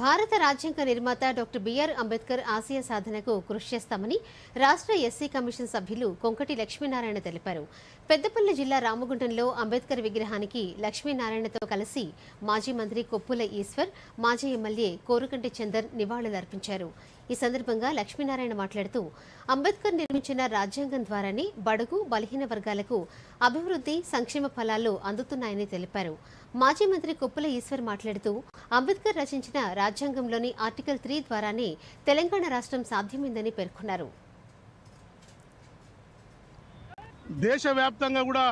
భారత రాజ్యాంగ నిర్మాత డాక్టర్ బిఆర్ అంబేద్కర్ ఆశయ సాధనకు కృషి చేస్తామని రాష్ట్ర ఎస్సీ కమిషన్ సభ్యులు కొంకటి లక్ష్మీనారాయణ తెలిపారు. పెద్దపల్లి జిల్లా రామగుండంలో అంబేద్కర్ విగ్రహానికి లక్ష్మీనారాయణతో కలిసి మాజీ మంత్రి కొప్పుల ఈశ్వర్ మాజీ ఎమ్మెల్యే కోరుకంటి చందర్ నివాళులర్పించారు. ఈ సందర్భంగా లక్ష్మీనారాయణ మాట్లాడుతూ అంబేద్కర్ నిర్మించిన రాజ్యాంగం ద్వారానే బడుగు బలహీన వర్గాలకు అభివృద్ధి సంక్షేమ ఫలాలు అందుతున్నాయని తెలిపారు. మాజీ మంత్రి కుప్పల ఈశ్వర్ మాట్లాడుతూ అంబేద్కర్ రచించిన రాజ్యాంగంలోని ఆర్టికల్ త్రీ ద్వారానే తెలంగాణ రాష్ట్రం సాధ్యమైందని పేర్కొన్నారు. దేశవ్యాప్తంగా కూడా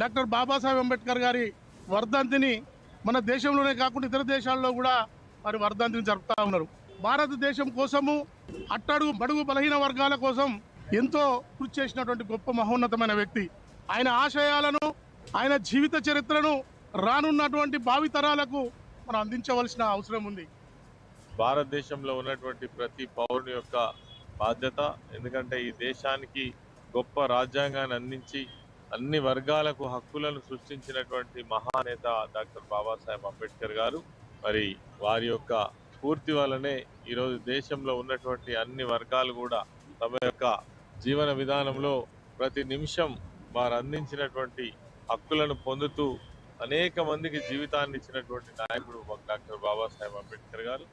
డాక్టర్ బాబాసాహెబ్ అంబేద్కర్ గారి వర్ధంతిని మన దేశంలోనే కాకుండా ఇతర దేశాల్లో కూడా వారి వర్ధంతిని జరుపుతా ఉన్నారు. భారతదేశం కోసము అట్టడుగు బడుగు బలహీన వర్గాల కోసం ఎంతో కృషి చేసినటువంటి గొప్ప మహోన్నతమైన వ్యక్తి. ఆయన ఆశయాలను ఆయన జీవిత చరిత్రను రానున్నటువంటి భావితరాలకు మనం అందించవలసిన అవసరం ఉంది. భారతదేశంలో ఉన్నటువంటి ప్రతి పౌరుని యొక్క బాధ్యత ఎందుకంటే ఈ దేశానికి గొప్ప రాజ్యాంగాన్ని అందించి అన్ని వర్గాలకు హక్కులను సృష్టించినటువంటి మహానేత డాక్టర్ బాబాసాహెబ్ అంబేద్కర్ గారు. మరి వారి యొక్క స్ఫూర్తి వల్లనే ఈరోజు దేశంలో ఉన్నటువంటి అన్ని వర్గాలు కూడా తమ యొక్క జీవన విధానంలో ప్రతి నిమిషం వారు అందించినటువంటి హక్కులను పొందుతూ అనేక మందికి జీవితాన్ని ఇచ్చినటువంటి నాయకుడు డాక్టర్ బాబాసాహెబ్ అంబేద్కర్ గారు.